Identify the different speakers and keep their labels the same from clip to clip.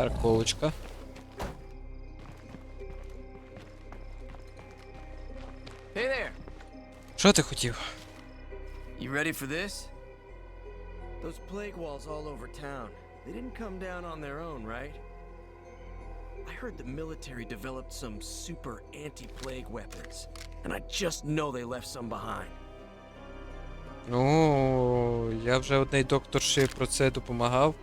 Speaker 1: Парковочка.
Speaker 2: Hey there.
Speaker 1: Що ти хотів?
Speaker 2: You ready for this? Those plague walls all over town. They didn't come down on their own, right? I heard the military developed some super anti-plague weapons, and I just know they left some behind.
Speaker 1: Ну, я вже одній докторші про це допомагав.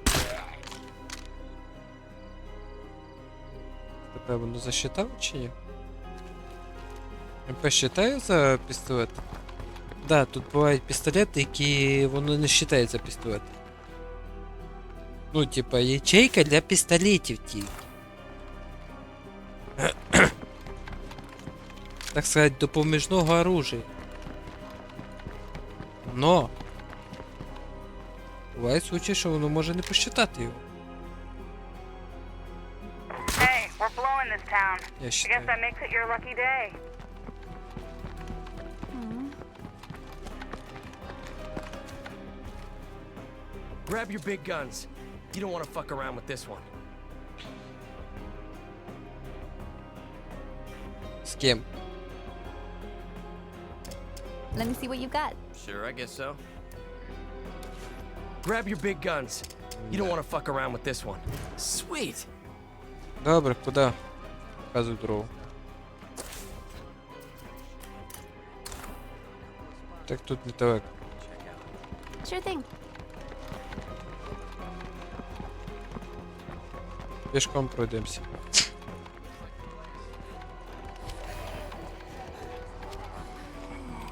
Speaker 1: Тебе воно засчитав чи ні? МП считає за пістолет? Да, тут бувають пістолети, які воно не за пістолет. Ну, типа, ячейка для пістолетів тільки. так сказати, допоміжного оружия. Но. Буває случай, що воно може не посчитати його.
Speaker 3: blowing this town.
Speaker 1: Я
Speaker 3: I guess
Speaker 1: считаю.
Speaker 3: that makes it your lucky day.
Speaker 2: Grab your big guns. You don't want to fuck around with this one.
Speaker 1: З ким?
Speaker 4: Let me see what you've got.
Speaker 2: Sure, I guess so. Grab your big guns. You don't want to fuck around with this one. Sweet.
Speaker 1: Добре, куди? Показуй дорогу. Так тут недалеко.
Speaker 4: Sure thing.
Speaker 1: Пішком пройдемося.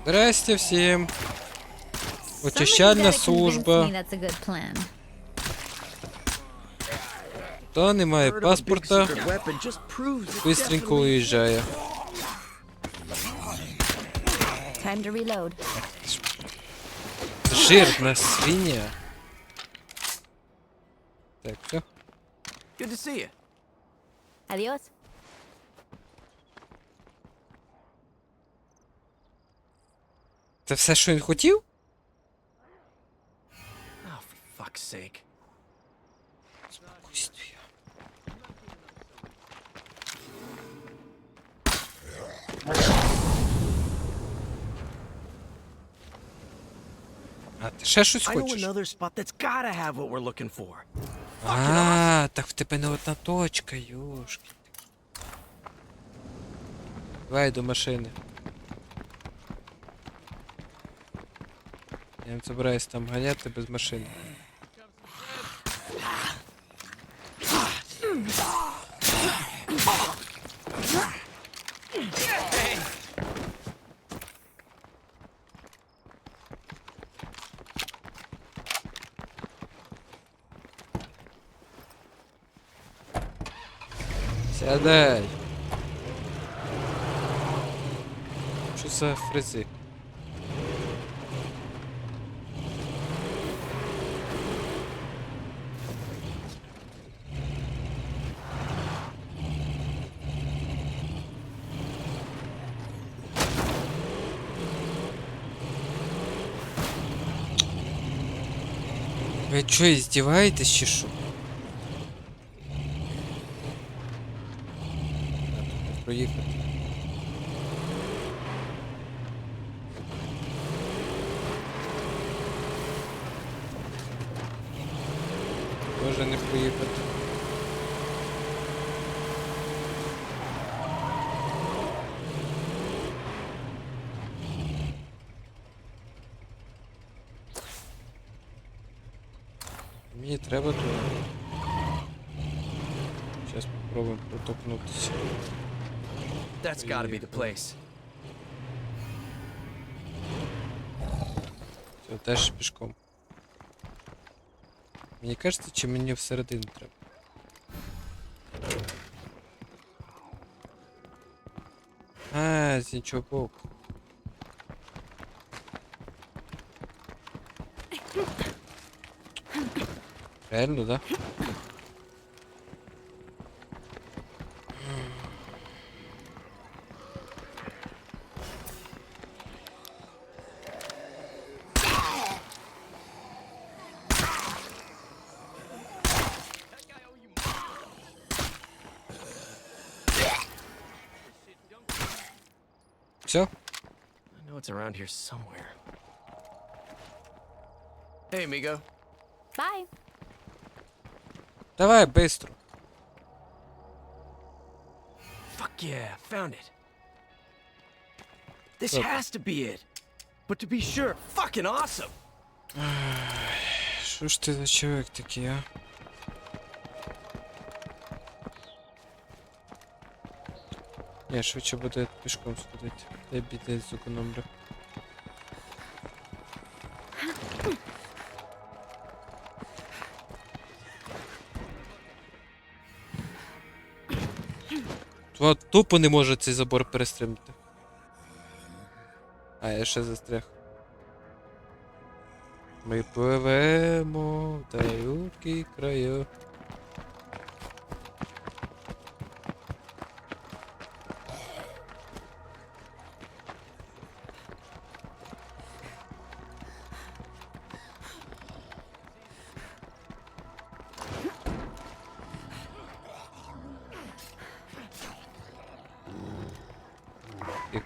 Speaker 1: Здрасте всім.
Speaker 4: Somebody
Speaker 1: Очищальна служба.
Speaker 4: me That's a good plan.
Speaker 1: Хто не має
Speaker 2: Heard of
Speaker 1: паспорта,
Speaker 2: proves it
Speaker 1: бистренько уїжджає. Жирна свиня. Так, все.
Speaker 2: Good to see you.
Speaker 4: Adios.
Speaker 1: Це все, що він хотів?
Speaker 2: Oh, for fuck's sake.
Speaker 1: Спокійствие. А, ти ще щось хочеш? А, так в тебе не одна точка, юшки. Давай до машини. Я не собираюсь там ганяти без машини. Сядай. Що за фризи? Ви що, издеваетесь чи Проїхати. Може не проїхати. Мені треба туди. Зараз попробуємо протопнутися.
Speaker 2: That's gotta be the place.
Speaker 1: Це теж пішком. Мені кажеться, чи мені всередину треба. А, з іншого боку. Реально, да? Все?
Speaker 2: I know it's around here somewhere. Hey, amigo.
Speaker 4: Bye.
Speaker 1: Давай, быстро.
Speaker 2: Fuck yeah, found it. This
Speaker 1: Look.
Speaker 2: has to be it. But to be sure, fucking awesome.
Speaker 1: Що ж ти за чоловік такий, а? Я швидше буду пішком сходити. Я бідний зекономлю. Тупо не може цей забор перестрибнути. А, я ще застряг. Ми пливемо в далекі краю.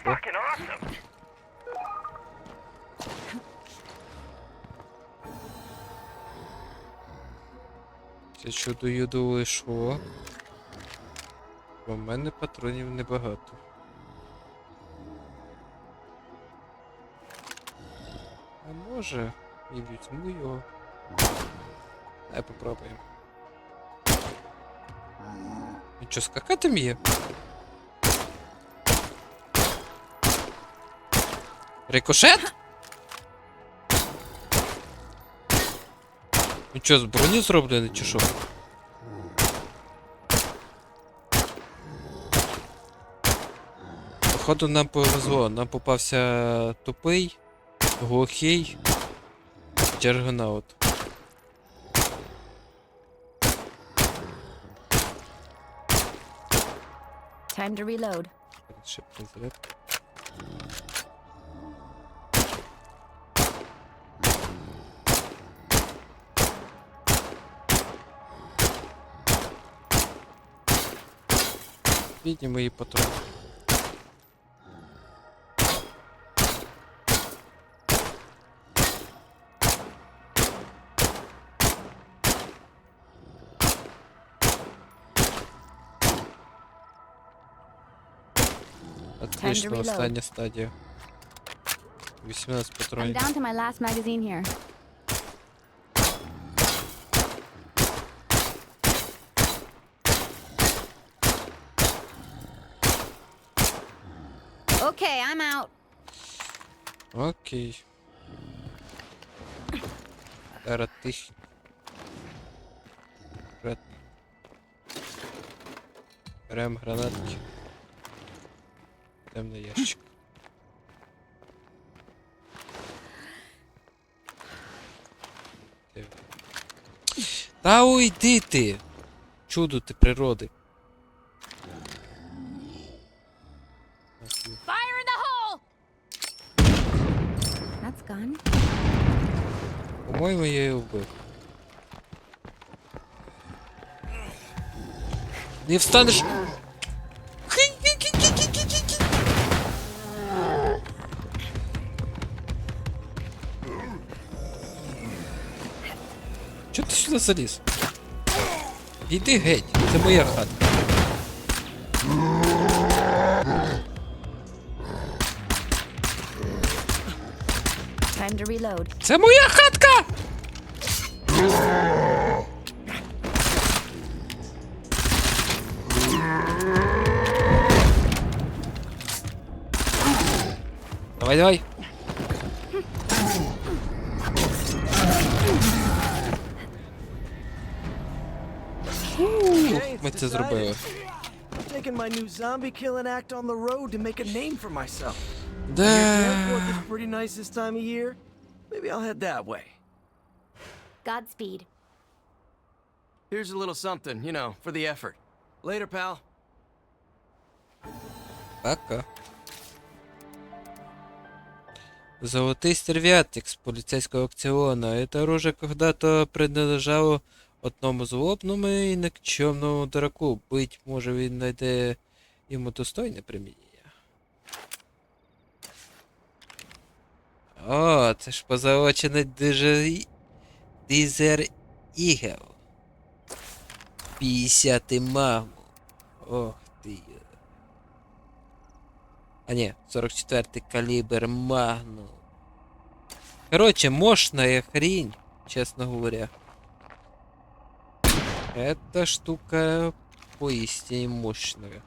Speaker 2: Awesome.
Speaker 1: Це чудо юду лишло. Бо в мене патронів небагато. А може і візьму його. Дай попробуємо. Нічого скакати вміє? Рикошет? Ну що, з броні зроблений чи що? Походу нам повезло, нам попався тупий, глухий джергонаут.
Speaker 4: Time to reload.
Speaker 1: Ще перезарядка. Бідні мої патрони. Отлично,
Speaker 4: reload.
Speaker 1: остання стадія. 18
Speaker 4: I'm
Speaker 1: патронів.
Speaker 4: Okay, I'm out.
Speaker 1: Окей. Зараз. Вперед. Берем гранатки. Йдем ящик. Та уйди ти! Чудо ти природи.
Speaker 4: Fire in the hole! That's gone.
Speaker 1: По-моєму, я його вбив. Не встанеш. Чого ти сюди заліз? Іди геть, це моя хата. Це моя хатка! Давай, давай.
Speaker 2: Okay, it's
Speaker 1: Ми це
Speaker 2: decided.
Speaker 1: зробили.
Speaker 2: I'm taking my new zombie killing act on the road to make a name for myself. The
Speaker 1: Да.
Speaker 2: airport is pretty nice this time of year. Maybe I'll head that way.
Speaker 4: Godspeed.
Speaker 2: Here's a little something, you know, for the effort. Later, pal.
Speaker 1: Пока. Золотый стервятник с полицейского аукциона. Это оружие когда-то принадлежало одному злобному і никчемному дураку. Быть може він знайде йому достойне примінення. О, це ж позаочений дизер... Дизер Ігел. 50 магу. Ох ти. А ні, 44 калібр магну. Короче, мощная хрень, честно говоря. Эта штука поистине мощная.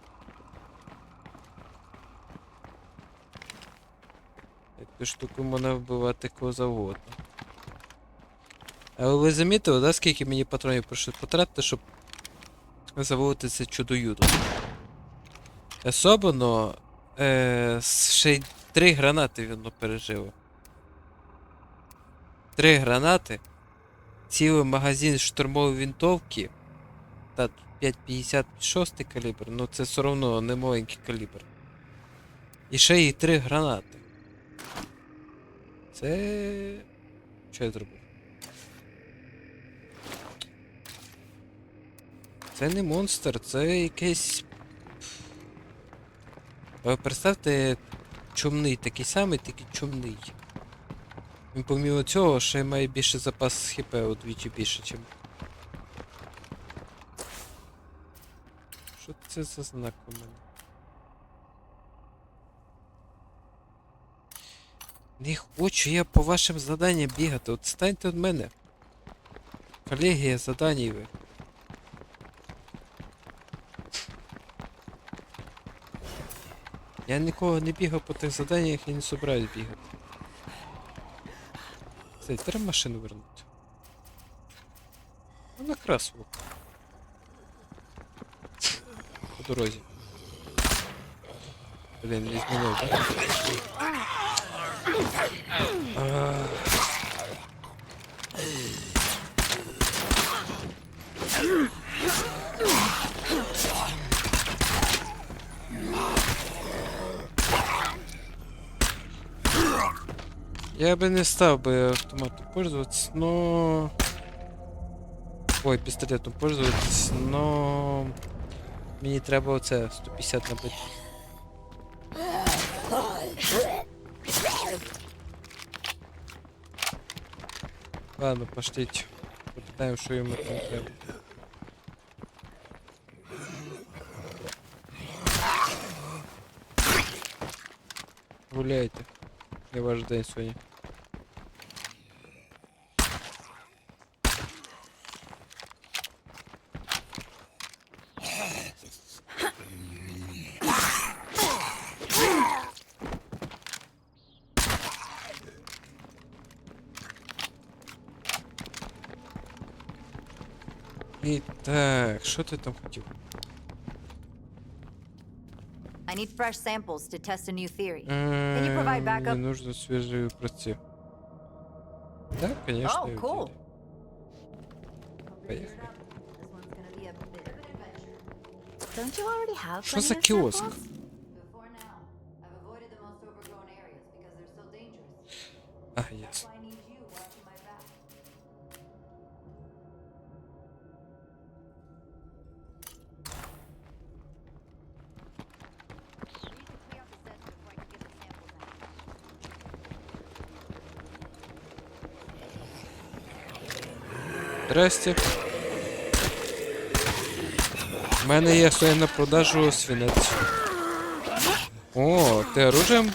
Speaker 1: Эту штуку можна вбивати кого завгодно. Але ви замітили, да, скільки мені патронів прийшлось потратити, щоб заводити це чудо-юдо? Особливо е, ще й три гранати воно пережило. Три гранати, цілий магазин штурмової винтовки. Та 5,56 калібр, ну це все одно не маленький калібр. І ще й три гранати. Це. Що я зробив? Це не монстр, це якийсь. Ви представте, чумний такий самий, тільки чумний. Він помимо цього ще має більше запас хп удвічі більше, чим. Що це за знак у мене? Не хочу я по вашим заданням бігати. От станьте від мене. Колегія заданій ви. Я нікого не бігав по тих заданнях і не собираюсь бігати. Цей, треба машину вернути. Ну, на красу. По дорозі. Блін, не змінив, так? Я бы не стал бы автоматом пользоваться, но... Ой, пістолетом пользоваться, но... Мені треба оце 150 набити. Ладно, пошліть. Попитаємо, що йому там треба. Гуляйте. Не ваш день сьогодні. І так, що ти там хотів?
Speaker 5: I need fresh samples to test a new theory. Can you provide
Speaker 1: М,
Speaker 5: backup?
Speaker 1: Мне нужно свежие образцы. Да, конечно.
Speaker 5: Oh,
Speaker 1: я
Speaker 5: cool.
Speaker 1: уверен. Поехали.
Speaker 5: This one's gonna be a bit of an adventure. Don't you already have
Speaker 1: Що
Speaker 5: plenty
Speaker 1: за
Speaker 5: of
Speaker 1: кіоск?
Speaker 5: samples?
Speaker 1: Здрасте. У мене є своє на продажу свинець. О, ти оружием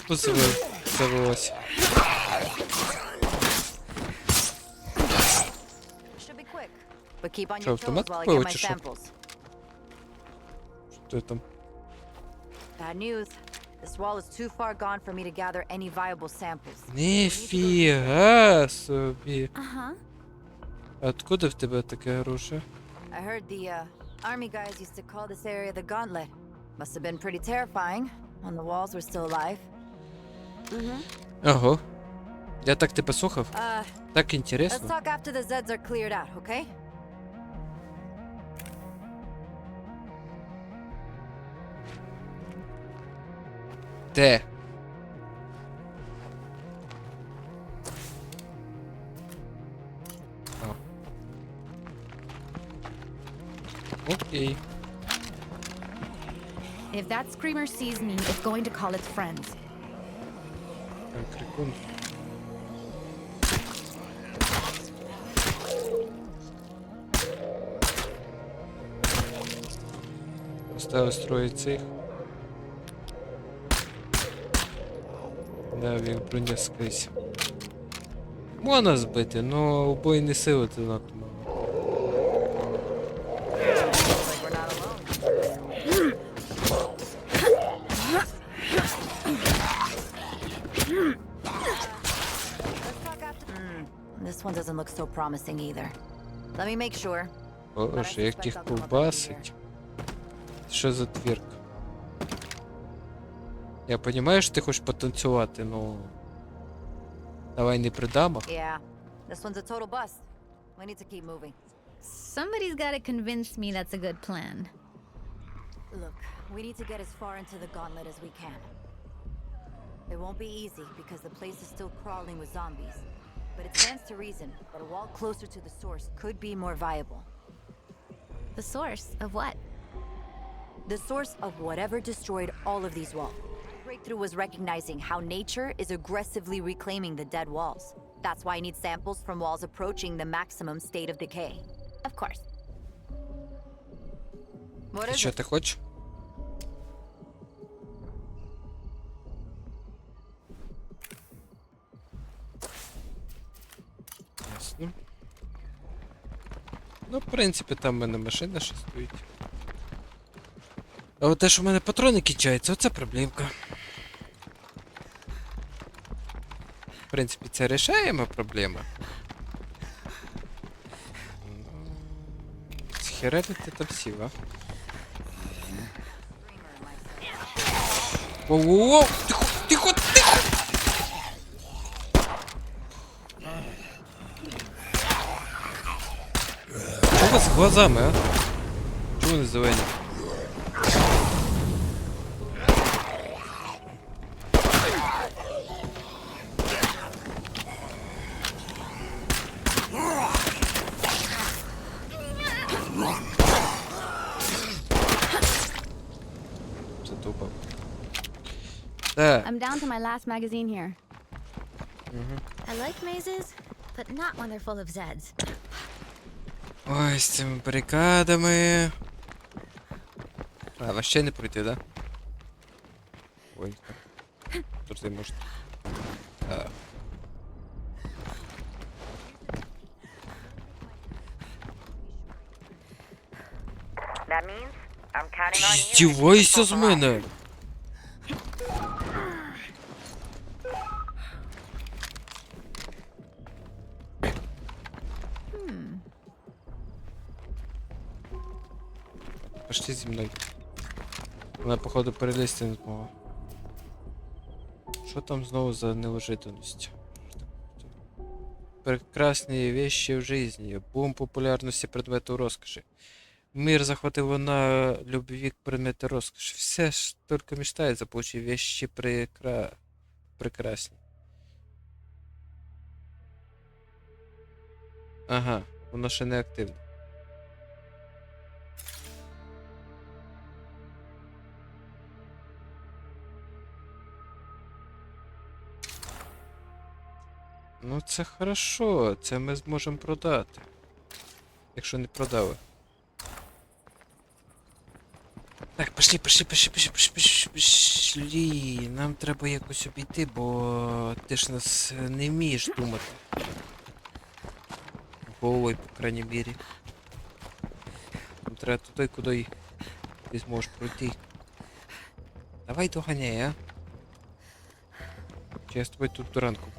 Speaker 5: on
Speaker 1: Що, автомат купили чи що? Що там?
Speaker 5: Bad news. This wall is too far gone for me to gather any viable samples.
Speaker 1: Ніфіга собі.
Speaker 4: Uh-huh.
Speaker 1: Откуда в тебе таке оружие?
Speaker 5: I heard the uh, army guys used to call this area the Gauntlet. Must have been pretty terrifying when the walls were still alive. Mm-hmm.
Speaker 1: Ого. Я так тебе слухав.
Speaker 5: Uh,
Speaker 1: Так
Speaker 5: let's
Speaker 1: інтересно.
Speaker 5: talk after the Zeds are cleared out, okay?
Speaker 1: Де?
Speaker 4: that screamer sees me, it's going to call its friends.
Speaker 1: Поставив строї цих. Да, він броня скрізь. Можна збити, але обої не сили ти надто
Speaker 5: promising either. Let me make sure.
Speaker 1: Боже, як їх ковбасить. Що за твірка? Я розумію, що ти хочеш потанцювати, ну. Давай не при дамах.
Speaker 5: Yeah, this one's a total bust. We need to keep moving.
Speaker 4: Somebody's gotta convince me that's a good plan.
Speaker 5: Look, we need to get as far into the gauntlet as we can. It won't be easy because the place is still crawling with zombies. But it stands to reason that a wall closer to the source could be more viable.
Speaker 4: The source of what?
Speaker 5: The source of whatever destroyed all of these walls. Breakthrough was recognizing how nature is aggressively reclaiming the dead walls. That's why I need samples from walls approaching the maximum state of decay.
Speaker 4: Of course.
Speaker 5: What
Speaker 1: І
Speaker 5: is
Speaker 1: що
Speaker 5: it?
Speaker 1: ти Ну, в принципі, там в мене машина ще стоїть. А от те, що в мене патрони кінчаються, оце проблемка. В принципі, це рішаємо проблема. Ну, Схерелити там всі, а? Воу-воу-воу! Що у вас з глазами, а? Чого вони зелені? Затупав. Так.
Speaker 4: I'm down to my last magazine here. I like mazes, but not when they're full of Zeds.
Speaker 1: Ой, з цими барикадами. А, вас ще не пройти, да? Ой. Тут ти може. А.
Speaker 3: That means I'm
Speaker 1: Пошли зі мною. Вона, походу, перелізти не змогла. Що там знову за неожиданность? Прекрасні вещи в жизни. Бум популярності предмету розкоші. Мир захватив на любви к предмету розкоші. Все ж тільки мечтає заполучити вещи прекра... прекрасні. Ага, воно ще не активне. Ну це хорошо, це ми зможемо продати. Якщо не продали. Так, пошли, пошли, пошли, пошли, пошли, пошли, пошли. Нам треба якось обійти, бо ти ж нас не вмієш думати. Головою, по крайній мірі. Нам треба туди, куди ти зможеш пройти. Давай доганяй, а? Чи я з тобою тут до ранку